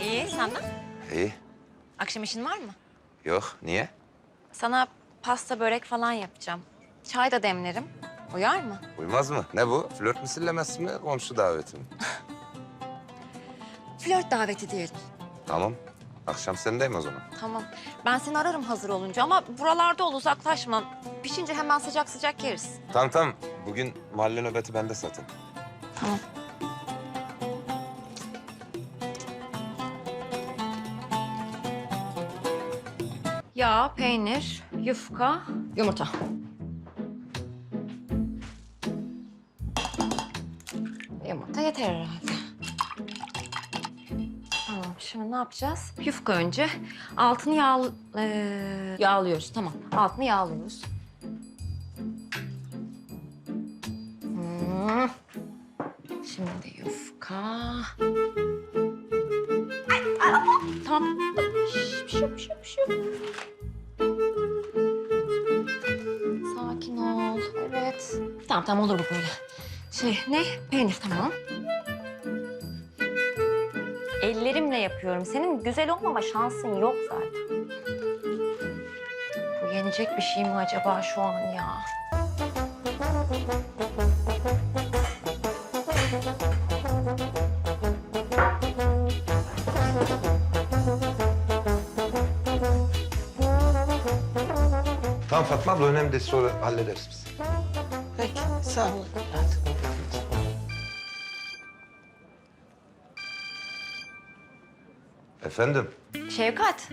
İyi, senden? İyi. Akşam işin var mı? Yok. Niye? Sana pasta, börek falan yapacağım. Çay da demlerim. Uyar mı? Uymaz mı? Ne bu? Flört misillemesi mi? Komşu daveti mi? Flört daveti diyelim. tamam. Akşam sendeyim o zaman. Tamam. Ben seni ararım hazır olunca ama buralarda ol, uzaklaşma. Pişince hemen sıcak sıcak yeriz. Tamam tamam. Bugün mahalle nöbeti bende zaten. Tamam. Yağ, peynir, yufka, yumurta. Yumurta yeter herhalde. Tamam, şimdi ne yapacağız? Yufka önce. Altını yağ, eee, yağlıyoruz. Tamam, altını yağlıyoruz. Hmm. Şimdi yufka. Ay, ay, ay. Tamam. Şş, bir şey yok, Tamam, olur bu böyle. Şey, ne? Peynir, tamam. Ellerimle yapıyorum. Senin güzel olmama şansın yok zaten. Bu yenecek bir şey mi acaba şu an ya? Tamam Fatma abla önemli değil. Sonra hallederiz biz. Peki, sağ ol evladım. Efendim? Şevkat.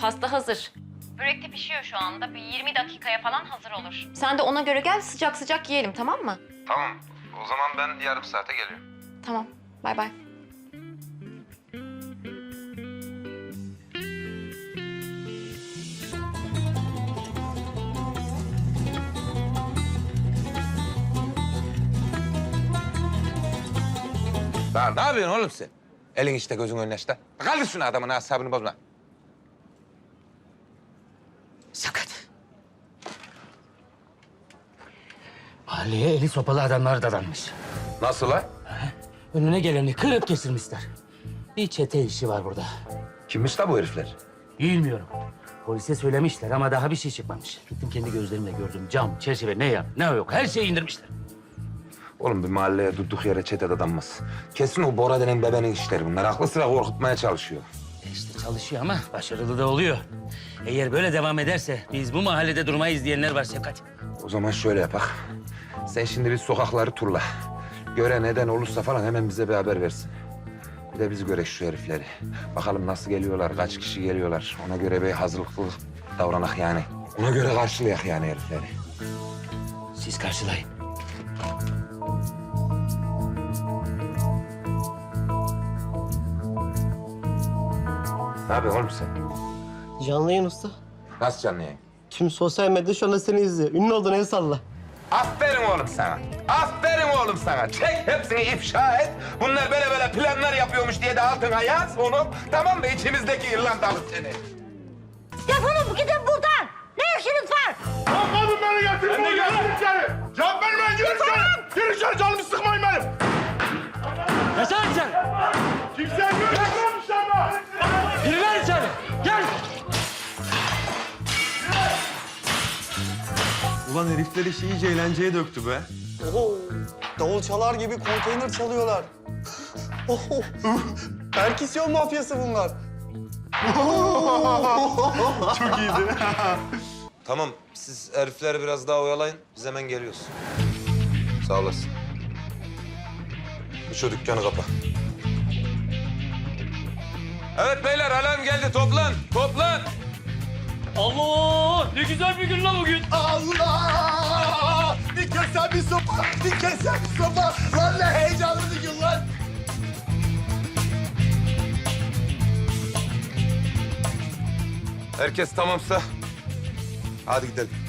Pasta hazır. Börek de pişiyor şu anda. Bir 20 dakikaya falan hazır olur. Sen de ona göre gel sıcak sıcak yiyelim tamam mı? Tamam. O zaman ben yarım saate geliyorum. Tamam. Bay bay. Daha ne yapıyorsun oğlum sen? Elin işte gözün önüne işte. Kaldır şunu adamın asabını bozma. Sakat. Mahalleye eli sopalı adamlar dadanmış. Nasıl la? Önüne geleni kırıp kesirmişler. Bir çete işi var burada. Kimmiş la bu herifler? Bilmiyorum. Polise söylemişler ama daha bir şey çıkmamış. Gittim kendi gözlerimle gördüm. Cam, çerçeve ne ya ne yok her şeyi indirmişler. Oğlum bir mahalleye durduk yere çete dadanmaz. Kesin o Bora denen bebenin işleri bunlar. Aklı sıra korkutmaya çalışıyor. E işte çalışıyor ama başarılı da oluyor. Eğer böyle devam ederse biz bu mahallede durmayız diyenler var Şefkat. O zaman şöyle yapak. Sen şimdi bir sokakları turla. Göre neden olursa falan hemen bize bir haber versin. Bir de biz görek şu herifleri. Bakalım nasıl geliyorlar, kaç kişi geliyorlar. Ona göre bir hazırlıklı davranak yani. Ona göre karşılayak yani herifleri. Siz karşılayın. Ne yapıyorsun oğlum sen? Canlı yayın usta. Nasıl canlı yayın? Tüm sosyal medya şu anda seni izliyor. Ünlü oldun el salla. Aferin oğlum sana. Aferin oğlum sana. Çek hepsini ifşa et. Bunlar böyle böyle planlar yapıyormuş diye de altına yaz onu. Tamam mı? İçimizdeki İrlandalı seni. Defolup gidin buradan. Ne işiniz var? Kadın beni getirin içeri. Cevap vermeyin. Gir içeri. Gir içeri. Canımı sıkmayın benim. Yaşar Ulan herifler işi iyice eğlenceye döktü be. Oho, davul çalar gibi konteyner çalıyorlar. Oho, perküsyon mafyası bunlar. Çok iyiydi. Tamam, siz herifleri biraz daha oyalayın. Biz hemen geliyoruz. Sağ olasın. Şu dükkanı kapa. Evet beyler, alarm geldi. Toplan, toplan. Allah! Ne güzel bir gün lan bugün. Allah! Bir kese bir sopa. Bir kese bir sopa. Lan ne heyecanlı bir gün lan. Herkes tamamsa hadi gidelim.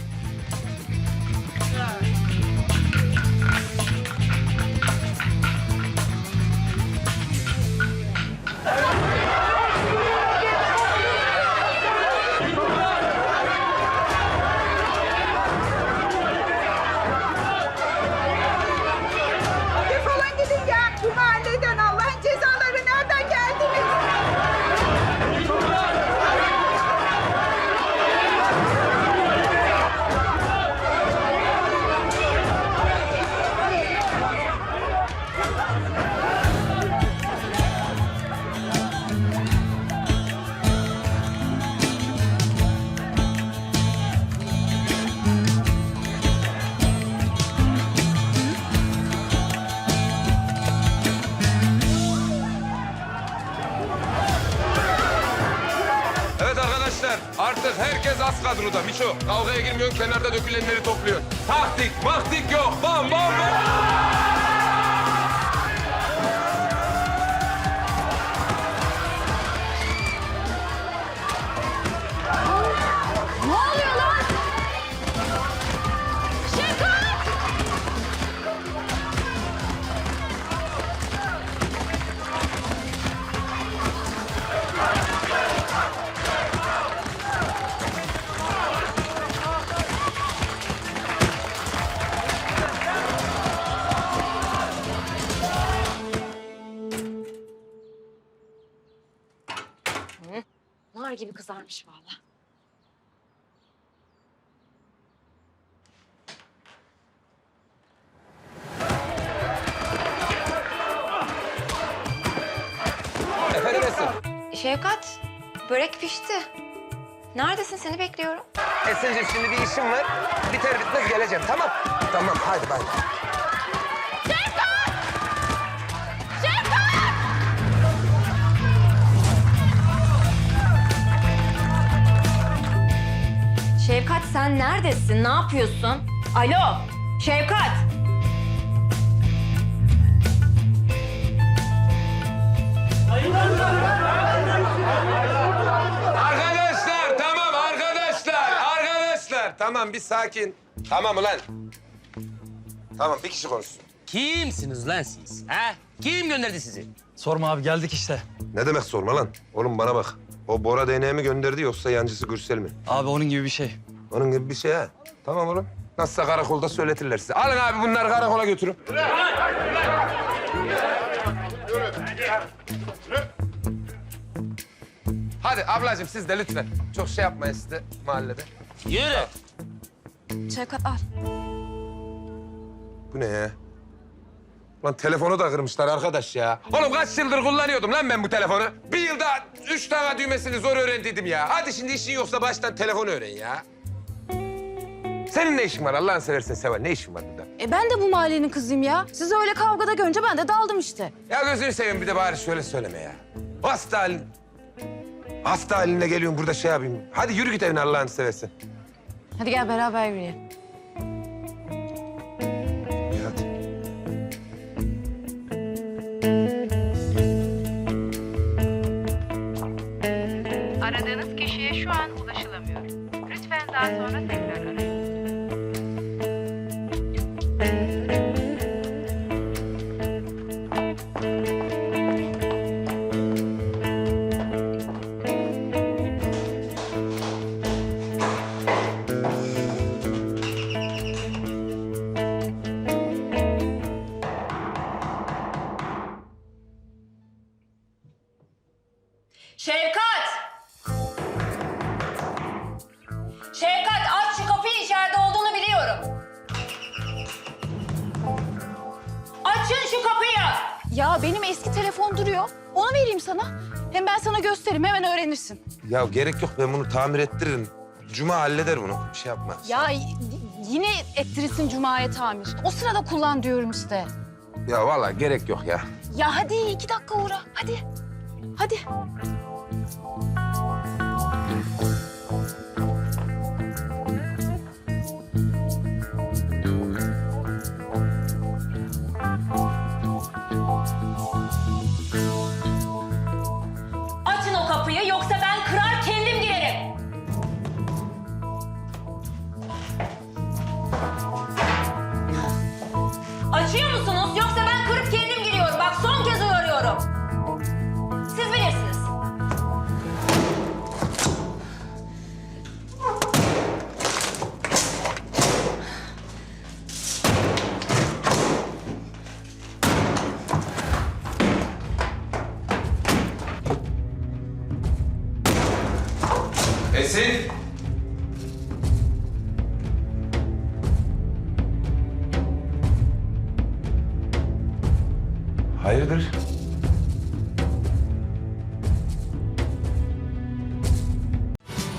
Artık herkes az kadroda. Miço kavgaya girmiyorsun kenarda dökülenleri topluyorsun. Taktik maktik yok. Bam bam bam. Nar gibi kızarmış. Efendim Esin. Şevkat, börek pişti. Neredesin? Seni bekliyorum. Esin'cim şimdi bir işim var. Biter bitmez geleceğim tamam. Tamam hadi bay. Şevkat sen neredesin? Ne yapıyorsun? Alo, Şevkat. Arkadaşlar tamam arkadaşlar. Arkadaşlar tamam bir sakin. Tamam ulan. Tamam bir kişi konuşsun. Kimsiniz lan siz? Ha? Kim gönderdi sizi? Sorma abi geldik işte. Ne demek sorma lan? Oğlum bana bak. O Bora DNA mi gönderdi yoksa yancısı Gürsel mi? Abi onun gibi bir şey. Onun gibi bir şey ha. Tamam oğlum. Nasılsa karakolda söyletirler size. Alın abi bunları karakola götürün. Hadi ablacığım siz de lütfen. Çok şey yapmayın siz de mahallede. Yürü. Şevkat al. Bu ne ya? Lan telefonu da kırmışlar arkadaş ya. Oğlum kaç yıldır kullanıyordum lan ben bu telefonu. Bir yılda üç tane düğmesini zor öğrendiydim ya. Hadi şimdi işin yoksa baştan telefon öğren ya. Senin ne işin var Allah'ını seversen Seval? Ne işin var burada? E ben de bu mahallenin kızıyım ya. Sizi öyle kavgada görünce ben de daldım işte. Ya gözünü seveyim bir de bari şöyle söyleme ya. Hasta halin... Hasta haline geliyorum burada şey yapayım. Hadi yürü git evine Allah'ını seversen. Hadi gel beraber yürüyelim. Ya benim eski telefon duruyor. Onu vereyim sana. Hem ben sana gösteririm hemen öğrenirsin. Ya gerek yok ben bunu tamir ettiririm. Cuma halleder bunu. Bir şey yapma. Ya yine ettirirsin Cuma'ya tamir. O sırada kullan diyorum işte. Ya vallahi gerek yok ya. Ya hadi iki dakika uğra. Hadi. Hadi. Hayırdır?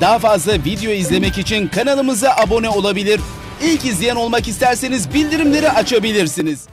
Daha fazla video izlemek için kanalımıza abone olabilir. İlk izleyen olmak isterseniz bildirimleri açabilirsiniz.